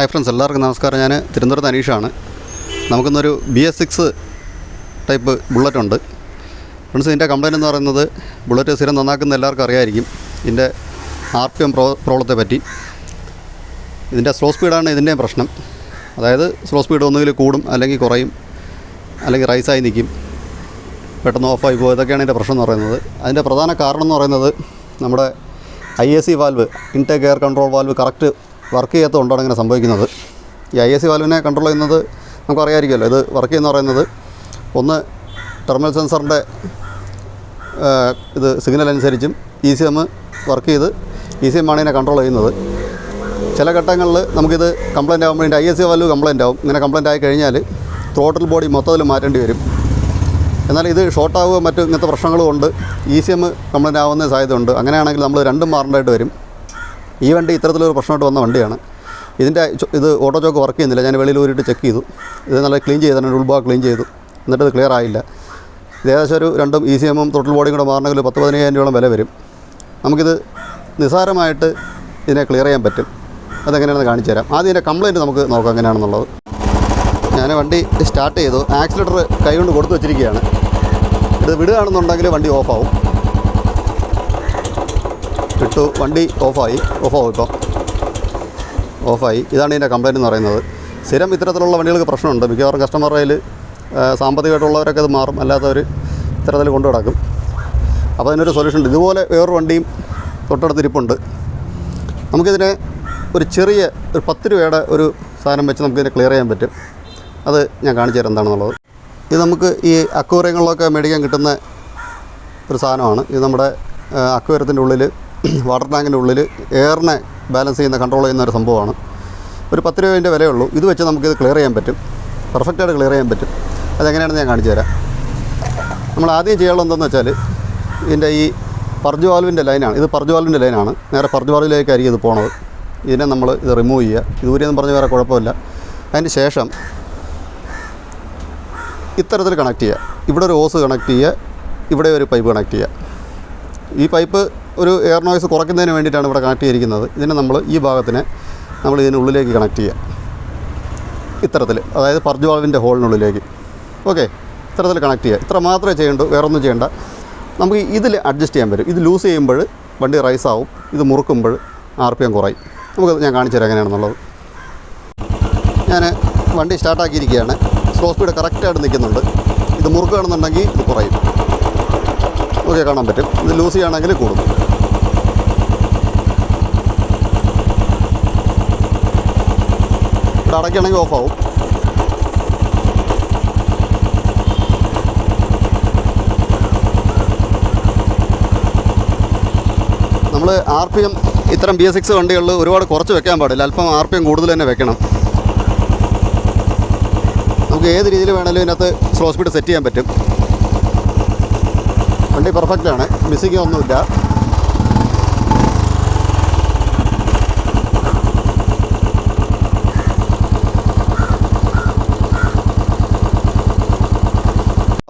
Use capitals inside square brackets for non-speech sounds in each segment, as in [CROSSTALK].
Hi friends എല്ലാവർക്കും നമസ്കാരം. ഞാൻ തിരുവനന്തപുരത്ത് അനീഷാണ്. നമുക്കിന്നൊരു B S six type bullet ഉണ്ട്. ഫ്രണ്ട്സ് ഇതിന്റെ കംപ്ലൈന്റ് എന്ന് പറയുന്നത് ബുള്ളറ്റ് സ്ഥിരം നന്നാക്കുന്ന എല്ലാവർക്കും അറിയായിരിക്കും. ഇതിന്റെ ആർ പി എം പ്രോ പറ്റി. ഇതിന്റെ സ്ലോ സ്പീഡാണ് ഇതിന്റെയും പ്രശ്നം. അതായത് സ്ലോ സ്പീഡ് ഒന്നുകിൽ കൂടും അല്ലെങ്കിൽ കുറയും അല്ലെങ്കിൽ റൈസായി നിൽക്കും പെട്ടെന്ന് ഓഫായി പോകും. ഇതൊക്കെയാണ് ഇതിന്റെ പ്രശ്നം എന്ന് പറയുന്നത്. അതിന്റെ പ്രധാന കാരണം എന്ന് പറയുന്നത് നമ്മുടെ I A C valve intake air control valve correct work ചെയ്യാത്തതുകൊണ്ടാണ് ഇങ്ങനെ സംഭവിക്കുന്നത്. ഈ ഐ എ സി വാൽവിനെ കൺട്രോൾ ചെയ്യുന്നത് നമുക്കറിയാമായിരിക്കുമല്ലോ ഇത് വർക്ക് ചെയ്യുന്ന പറയുന്നത് ഒന്ന് ടെർമൽ സെൻസറിന്റെ ഇത് സിഗ്നൽ അനുസരിച്ചും ഇ സി എം വർക്ക് ചെയ്ത് ഇ സി എം ആണ് ഇതിനെ കൺട്രോൾ ചെയ്യുന്നത്. ചില ഘട്ടങ്ങളിൽ നമുക്കിത് കംപ്ലൈന്റ് ആകുമ്പോൾ ഇതിന്റെ I S C valve complaint ആവും. ഇങ്ങനെ കംപ്ലൈന്റ് ആയി കഴിഞ്ഞാൽ ടോട്ടൽ ബോഡി മൊത്തത്തിൽ മാറ്റേണ്ടി വരും. എന്നാൽ ഇത് ഷോർട്ടാവുക മറ്റു ഇങ്ങനത്തെ പ്രശ്നങ്ങളും ഉണ്ട്. ഇ സി എം കംപ്ലൈന്റ് ആവുന്ന സാധ്യതയുണ്ട്. അങ്ങനെയാണെങ്കിൽ നമ്മൾ രണ്ടും മാറേണ്ടതായിട്ട് വരും. ഈ വണ്ടി ഇത്തരത്തിലൊരു പ്രശ്നമായിട്ട് വന്ന വണ്ടിയാണ്. ഇതിന്റെ ഇത് ഓട്ടോ ചോക്ക് വർക്ക് ചെയ്യുന്നില്ല. ഞാൻ വെളിയിൽ ഊരിട്ട് ചെക്ക് ചെയ്തു. ഇത് നല്ല ക്ലീൻ ചെയ്തിട്ടുണ്ട് ഉൾഭാഗം ക്ലീൻ ചെയ്തു. എന്നിട്ട് ഇത് ക്ലിയർ ആയില്ല. ഇത് ഏകദേശം ഒരു രണ്ടും ഇ സി എമ്മും തൊട്ടിൽ ബോഡിയും കൂടെ മാറണമെങ്കിൽ പത്ത് പതിനയ്യായിരം രൂപയോളം വില വരും. നമുക്കിത് നിസ്സാരമായിട്ട് ഇതിനെ ക്ലിയർ ചെയ്യാൻ പറ്റും. അതെങ്ങനെയാണെന്ന് കാണിച്ചു തരാം. ആദ്യം ഇതിന്റെ കംപ്ലയിന്റ് നമുക്ക് നോക്കാം എങ്ങനെയാണെന്നുള്ളത്. ഞാൻ വണ്ടി സ്റ്റാർട്ട് ചെയ്തു. ആക്സിലേറ്റർ കൈകൊണ്ട് കൊടുത്തു വെച്ചിരിക്കുകയാണ്. ഇത് വിടുകയാണെന്നുണ്ടെങ്കിൽ വണ്ടി ഓഫാവും ഇട്ടു. വണ്ടി ഓഫായി. ഓഫാവും ഇപ്പോൾ ഓഫായി. ഇതാണ് ഇതിന്റെ കംപ്ലയിന്റ് എന്ന് പറയുന്നത്. സ്ഥിരം ഇത്തരത്തിലുള്ള വണ്ടികൾക്ക് പ്രശ്നമുണ്ട്. മിക്കവാറും കസ്റ്റമർ കയ്യിൽ സാമ്പത്തികമായിട്ടുള്ളവരൊക്കെ അത് മാറും. അല്ലാത്തവർ ഇത്തരത്തിൽ കൊണ്ടു കിടക്കും അപ്പോൾ അതിനൊരു സൊല്യൂഷൻ ഉണ്ട്. ഇതുപോലെ വേറൊരു വണ്ടിയും തൊട്ടടുത്തിരിപ്പുണ്ട്. നമുക്കിതിനെ ഒരു ചെറിയ ഒരു പത്ത് രൂപയുടെ ഒരു സാധനം വെച്ച് നമുക്കിതിനെ ക്ലിയർ ചെയ്യാൻ പറ്റും. അത് ഞാൻ കാണിച്ചു തരാം എന്താണെന്നുള്ളത്. ഇത് നമുക്ക് ഈ അക്വേറിയങ്ങളിലൊക്കെ മേടിക്കാൻ കിട്ടുന്ന ഒരു സാധനമാണ്. ഇത് നമ്മുടെ അക്വേറിയത്തിന്റെ ഉള്ളിൽ [CLEARS THROAT] വാട്ടർ ടാങ്കിന്റെ ഉള്ളിൽ എയറിനെ ബാലൻസ് ചെയ്യുന്ന കൺട്രോൾ ചെയ്യുന്ന ഒരു സംഭവമാണ്. ഒരു പത്ത് രൂപേന്റെ വിലയുള്ളൂ ഇത് വെച്ച് നമുക്കിത് ക്ലിയർ ചെയ്യാൻ പറ്റും. പെർഫെക്റ്റായിട്ട് ക്ലിയർ ചെയ്യാൻ പറ്റും. അതെങ്ങനെയാണെന്ന് ഞാൻ കാണിച്ചു തരാം. നമ്മൾ ആദ്യം ചെയ്യാനുള്ളത് എന്താണെന്ന് വെച്ചാൽ ഇതിന്റെ ഈ പർജു വാൽവിന്റെ ലൈനാണ്. ഇത് പർജു വാൽവിന്റെ ലൈനാണ്. നേരെ പർജു വാൽവിലേക്കായിരിക്കും ഇത് പോണത്. ഇതിനെ നമ്മൾ ഇത് റിമൂവ് ചെയ്യുക. ദൂരെയെന്ന് പറഞ്ഞ് വേറെ കുഴപ്പമില്ല. അതിന് ശേഷം ഇത്തരത്തിൽ കണക്ട് ചെയ്യുക. ഇവിടെ ഒരു ഓസ് കണക്ട് ചെയ്യുക. ഇവിടെ ഒരു പൈപ്പ് കണക്ട് ചെയ്യുക. ഈ പൈപ്പ് ഒരു എയർ നോയ്സ് കുറയ്ക്കുന്നതിന് വേണ്ടിയിട്ടാണ് ഇവിടെ കണക്ട് ചെയ്തിരിക്കുന്നത് ഇതിനെ നമ്മൾ ഈ ഭാഗത്തിനെ നമ്മൾ ഇതിനുള്ളിലേക്ക് കണക്ട് ചെയ്യുക ഇത്തരത്തിൽ. അതായത് പർജ് വാൾവിന്റെ ഹോളിനുള്ളിലേക്ക് ഓക്കെ ഇത്തരത്തിൽ കണക്ട് ചെയ്യുക ഇത്ര മാത്രമേ ചെയ്യേണ്ടൂ. വേറൊന്നും ചെയ്യേണ്ട. നമുക്ക് ഇതിൽ അഡ്ജസ്റ്റ് ചെയ്യാൻ പറ്റും. ഇത് ലൂസ് ചെയ്യുമ്പോൾ വണ്ടി റൈസ് ആവും. ഇത് മുറുക്കുമ്പോൾ ആർ പി എം കുറയും. നമുക്ക് ഞാൻ കാണിച്ചു തരാം എങ്ങനെയാണെന്നുള്ളത്. ഞാൻ വണ്ടി സ്റ്റാർട്ടാക്കിയിരിക്കുകയാണ് സ്ലോ സ്പീഡ് കറക്റ്റായിട്ട് നിൽക്കുന്നുണ്ട്. ഇത് മുറുക്കുകയാണെന്നുണ്ടെങ്കിൽ ഇത് കുറയും. ഓക്കെ കാണാൻ പറ്റും. ഇത് ലൂസ് ചെയ്യുകയാണെങ്കിൽ കൂടും. ഇവിടെ അടയ്ക്കുകയാണെങ്കിൽ ഓഫ് ആവും. നമ്മൾ ആർ പി എം ഇത്തരം ബി എസ് സിക്സ് വണ്ടികളിൽ ഒരുപാട് കുറച്ച് വെക്കാൻ പാടില്ല. അല്പം ആർ പി എം കൂടുതൽ തന്നെ വെക്കണം. നമുക്ക് ഏത് രീതിയിൽ വേണമെങ്കിലും ഇതിനകത്ത് സ്ലോ സ്പീഡ് സെറ്റ് ചെയ്യാൻ പറ്റും. വണ്ടി പെർഫെക്റ്റ് ആണ്. മിസ്സിങ് ഒന്നുമില്ല.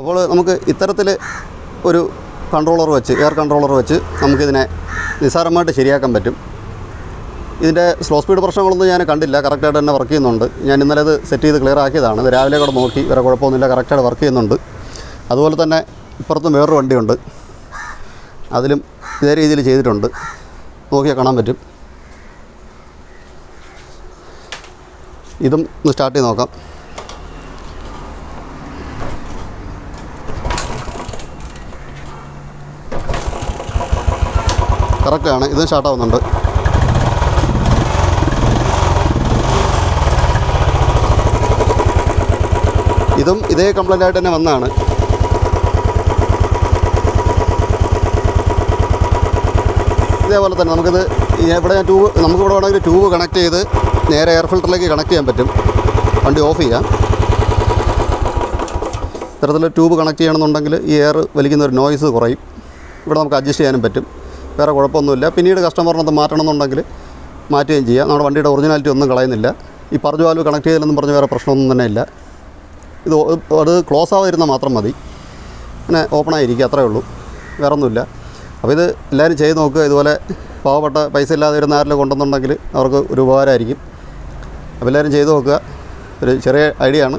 അപ്പോൾ നമുക്ക് ഇത്തരത്തിൽ ഒരു കൺട്രോളർ വെച്ച് എയർ കൺട്രോളർ വെച്ച് നമുക്കിതിനെ നിസ്സാരമായിട്ട് ശരിയാക്കാൻ പറ്റും. ഇതിന്റെ സ്ലോ സ്പീഡ് പ്രശ്നങ്ങളൊന്നും ഞാൻ കണ്ടില്ല. കറക്റ്റായിട്ട് തന്നെ വർക്ക് ചെയ്യുന്നുണ്ട്. ഞാൻ ഇന്നലെ അത് സെറ്റ് ചെയ്ത് ക്ലിയർ ആക്കിയതാണ്. രാവിലെ കൂടെ നോക്കി വേറെ കുഴപ്പമൊന്നുമില്ല. കറക്റ്റായിട്ട് വർക്ക് ചെയ്യുന്നുണ്ട്. അതുപോലെ തന്നെ ഇപ്പുറത്തും വേറൊരു വണ്ടിയുണ്ട്. അതിലും ഇതേ രീതിയിൽ ചെയ്തിട്ടുണ്ട്. നോക്കിയാൽ കാണാൻ പറ്റും. ഇതും ഒന്ന് സ്റ്റാർട്ട് ചെയ്ത് നോക്കാം. കറക്റ്റാണ്. ഇതും സ്റ്റാർട്ടാവുന്നുണ്ട് ഇതും ഇതേ കംപ്ലൈന്റ് ആയിട്ട് തന്നെ വന്നതാണ്. ഇതേപോലെ തന്നെ നമുക്കിത് ഇവിടെ ഞാൻ ട്യൂബ് നമുക്കിവിടെ വേണമെങ്കിൽ ട്യൂബ് കണക്ട് ചെയ്ത് നേരെ എയർ ഫിൽറ്ററിലേക്ക് കണക്ട് ചെയ്യാൻ പറ്റും. വണ്ടി ഓഫ് ചെയ്യാം. ഇത്തരത്തിൽ ട്യൂബ് കണക്ട് ചെയ്യണമെന്നുണ്ടെങ്കിൽ ഈ എയർ വലിക്കുന്ന ഒരു നോയ്സ് കുറയും. ഇവിടെ നമുക്ക് അഡ്ജസ്റ്റ് ചെയ്യാനും പറ്റും. വേറെ കുഴപ്പമൊന്നുമില്ല. പിന്നീട് കസ്റ്റമറിനത് മാറ്റണമെന്നുണ്ടെങ്കിൽ മാറ്റുകയും ചെയ്യാം. നമ്മുടെ വണ്ടിയുടെ ഒറിജിനാലിറ്റി ഒന്നും കളയുന്നില്ല. ഈ പറഞ്ഞു വാൽവ് കണക്ട് ചെയ്തില്ലെന്നും പറഞ്ഞ് വേറെ പ്രശ്നമൊന്നും തന്നെ ഇല്ല. ഇത് അത് ക്ലോസ് ആവാതിരുന്നാൽ മാത്രം മതി. പിന്നെ ഓപ്പൺ ആയിരിക്കും അത്രേ ഉള്ളൂ. വേറെ ഒന്നുമില്ല അപ്പോൾ ഇത് എല്ലാവരും ചെയ്ത് നോക്കുക. ഇതുപോലെ പാവപ്പെട്ട പൈസ ഇല്ലാതെ വരുന്ന ആരെങ്കിലും കൊണ്ടുവന്നുണ്ടെങ്കിൽ അവർക്ക് ഒരു ഉപകാരമായിരിക്കും. അപ്പോൾ എല്ലാവരും ചെയ്ത് നോക്കുക. ഒരു ചെറിയ ഐഡിയ ആണ്.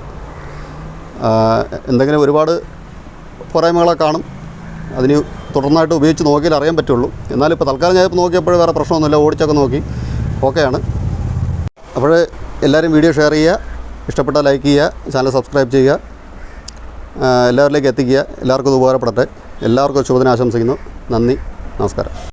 എന്തെങ്കിലും ഒരുപാട് പോരായ്മകളെ കാണും. അതിന് തുടർന്നായിട്ട് ഉപയോഗിച്ച് നോക്കിയാൽ അറിയാൻ പറ്റുള്ളൂ. എന്നാലും ഇപ്പോൾ തൽക്കാലം ഞാൻ ഇപ്പോൾ നോക്കിയപ്പോൾ വേറെ പ്രശ്നമൊന്നുമില്ല. ഓടിച്ചൊക്കെ നോക്കി. ഓക്കെയാണ് അപ്പോൾ എല്ലാവരും വീഡിയോ ഷെയർ ചെയ്യുക. ഇഷ്ടപ്പെട്ട ലൈക്ക് ചെയ്യുക. ചാനൽ സബ്സ്ക്രൈബ് ചെയ്യുക. എല്ലാവരിലേക്ക് എത്തിക്കുക. എല്ലാവർക്കും ഇത് ഉപകാരപ്പെടട്ടെ. എല്ലാവർക്കും ശുഭദിനം ആശംസിക്കുന്നു. നന്ദി. നമസ്കാരം.